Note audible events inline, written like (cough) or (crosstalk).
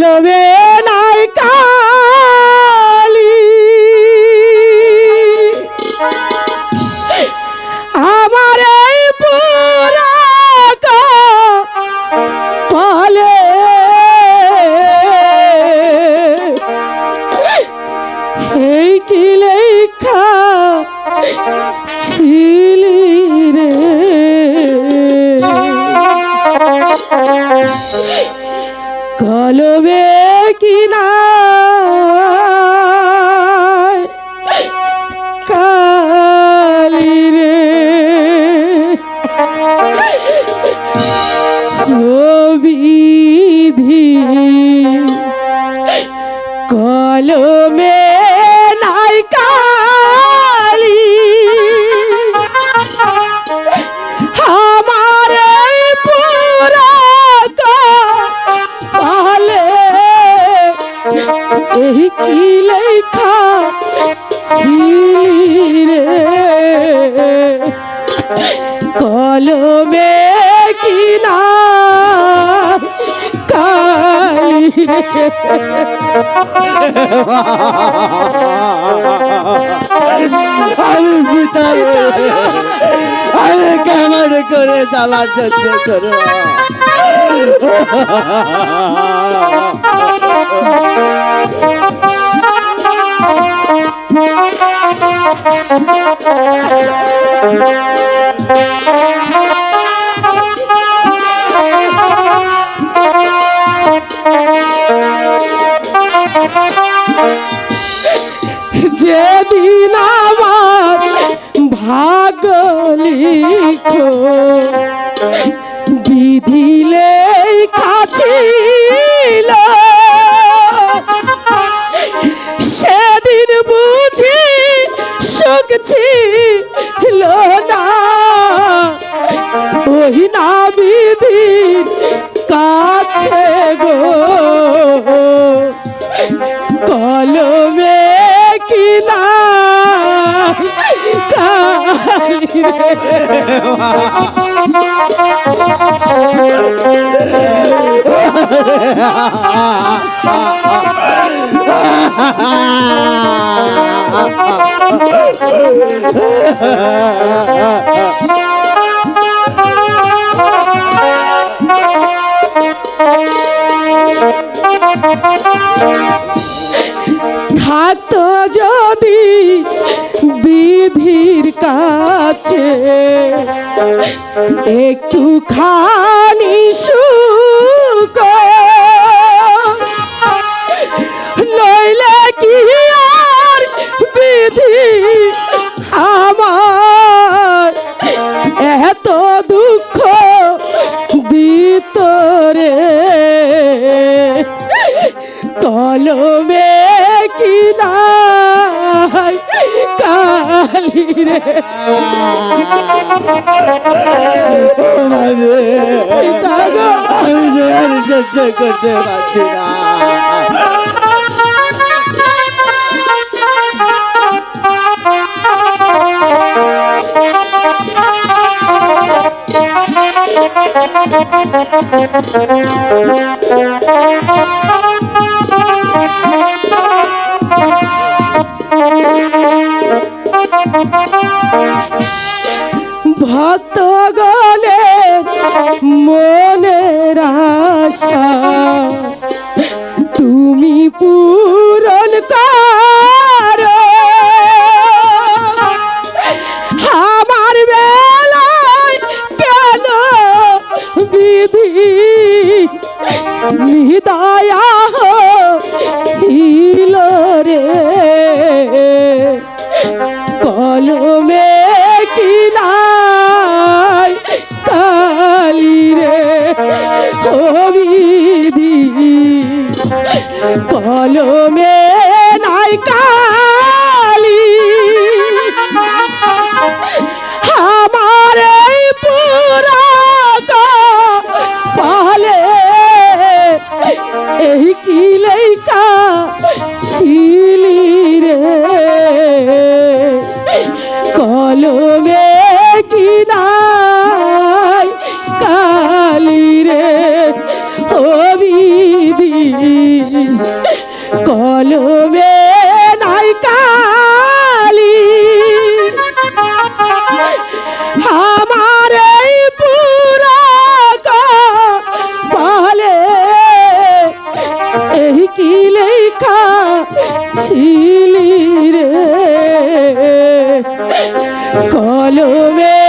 কলবে নাই কালি। আমার এই পুরা পালে এই কি লেখা ছিলি কলবে কিনা? কালি রে। ও লেখা ছিলি রে। কলমে কিনা কালি আমি পিতারে আমি কেমন করে জ্বালা সহ্য করো। (laughs) যেদিন আমার ভাগ লিখো বিধিলে কাছিল সুখ ছিল না। ওই না বিধির কাছে গো। কলমে কিনা কালি (laughs) থাকতো যদি বিধির কাছে একটু খানি সুখ দুঃখ দিত রে কলমে কি নাই কালি রে আমি যে আর করতে পারছি না ভক্ত গলে মনের আশা তুমি পূরণ निहिता এই কি লাইকা ছিলি লেখা ছিলি রে। কলমে